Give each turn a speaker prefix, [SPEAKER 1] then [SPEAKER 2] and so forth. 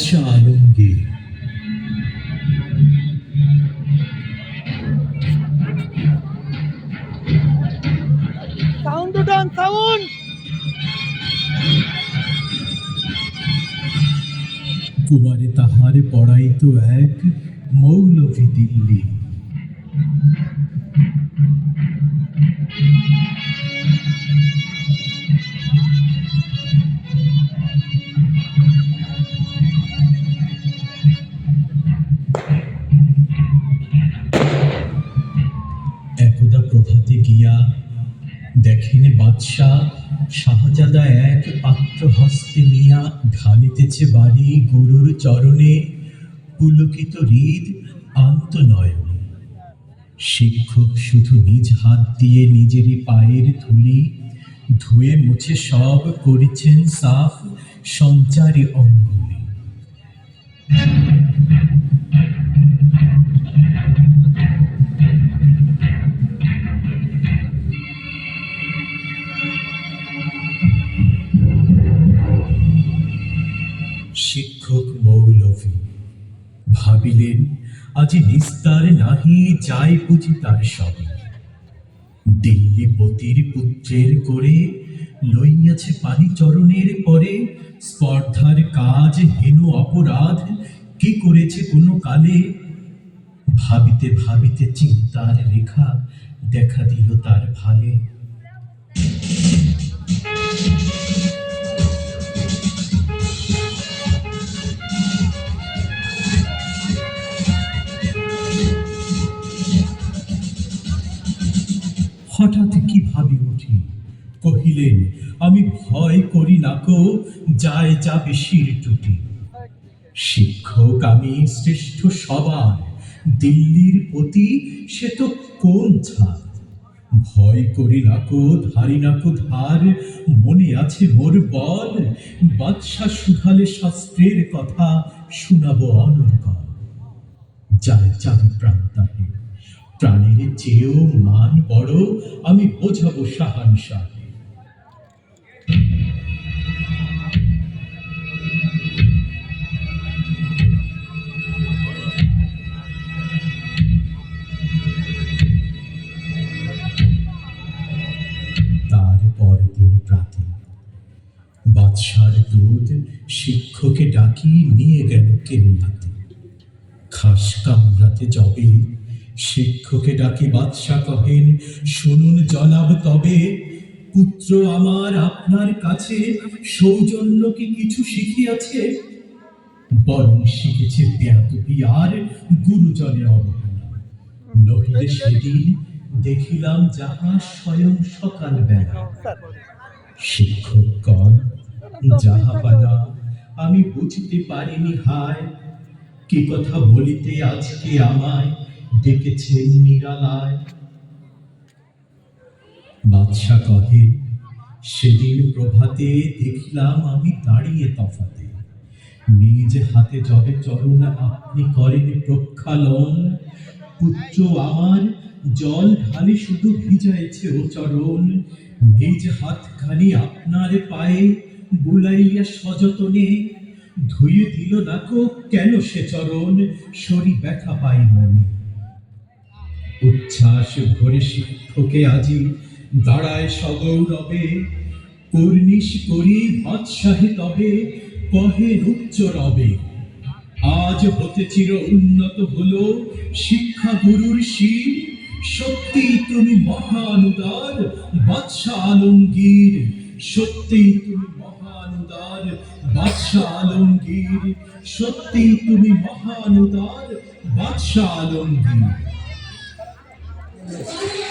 [SPEAKER 1] বাদশাহ আলমগীর
[SPEAKER 2] সাউন্ড উঠান সাউন্ড
[SPEAKER 1] কুমারে তাহারে পড়াইত এক মৌলভী দিল্লি। গিয়া দেখেন বাদশাহ, শাহজাদা এক পাত্র হস্তে নিয়া ঢালিতেছে বাড়ি গুরুর চরণে পুলকিত হৃদ আন্ত আন্তনয়ন। শিক্ষক শুধু নিজ হাত দিয়ে নিজেরই পায়ের ধুলি ধুয়ে মুছে সব করেছেন সাফ সঞ্চারী অঙ্গুলি শিক্ষক মৌলভী, ভাবিলেন, আজি নিস্তার নাহি যাই বুঝি তার সবে দিল্লি পতির পুত্রের করে লইয়াছে পানি চরণের পরে, স্পর্ধার কাজ হেন অপরাধ কি করেছে কোনো কালে? ভাবিতে ভাবিতে চিন্তার রেখা দেখা দিল তার ভালে হঠাৎ কি ভাবি উঠি? কহিলেন, আমি ভয় করি না কো যায় যাবে শির টুটি। শিক্ষক আমি শ্রেষ্ঠ সবার, দিল্লির প্রতি সে তো কোন ছাড় ভয় করি না কো ধারি না কো ধার, মনে আছে মোর বল বাদশা সুধালে শাস্ত্রের কথা শোনাবো অনর্গল। যায় যাবে প্রাণ তাহে, প্রাণের চেয়েও মান বড় আমি বোঝাবো প্রাতে বাদশার দুধ শিক্ষকে ডাকি, নিয়ে গেল কেল্লাতে খাস কামরাতে যবে শিক্ষকে ডাকি, বাদশা কহেন, শুনুন জনাব, তবে পুত্র আমার আপনার কাছে সৌজন্য কি কিছু শিখিয়াছে? বরং শিখেছে ব্যাপী আর গুরুজনের অবহেলা। নহিলে সেদিন দেখিলাম যাহা স্বয়ং সকাল বেলা শিক্ষকগণ যাহাপানা আমি বুঝতে পারিনি হায়, কি কথা বলিতে আজকে আমায় ডেকেছেন নিরালায়। বাদশা কহে, সেদিন প্রভাতে দেখিলাম আমি দাঁড়িয়ে তফাতে। নিজ হাতে যবে চরণ আপনি করেন প্রক্ষালন, পুত্র আমার জল ঢালে শুধু ভিজাইছে ও চরণ। নিজ হাতখানি আপনার পায়ে বুলাইয়া সযতনে ধুয়ে দিল নাকো কেন সে চরণ? শরী ব্যথা পাই মনে। উচ্ছ্বাস ভরে শিক্ষকে আজি দাঁড়ায় সগৌরবে। কর্নিশ করি বাদশাহে তবে, কহে উচ্চ রবে আজ হতে চির উন্নত হলো শিক্ষা গুরুর শির। সত্যি তুমি মহানুদার, বাদশাহ আলমগীর। সত্যি তুমি মহানুদার, বাদশাহ আলমগীর। সত্যি তুমি মহানুদার, বাদশাহ আলমগীর। thank you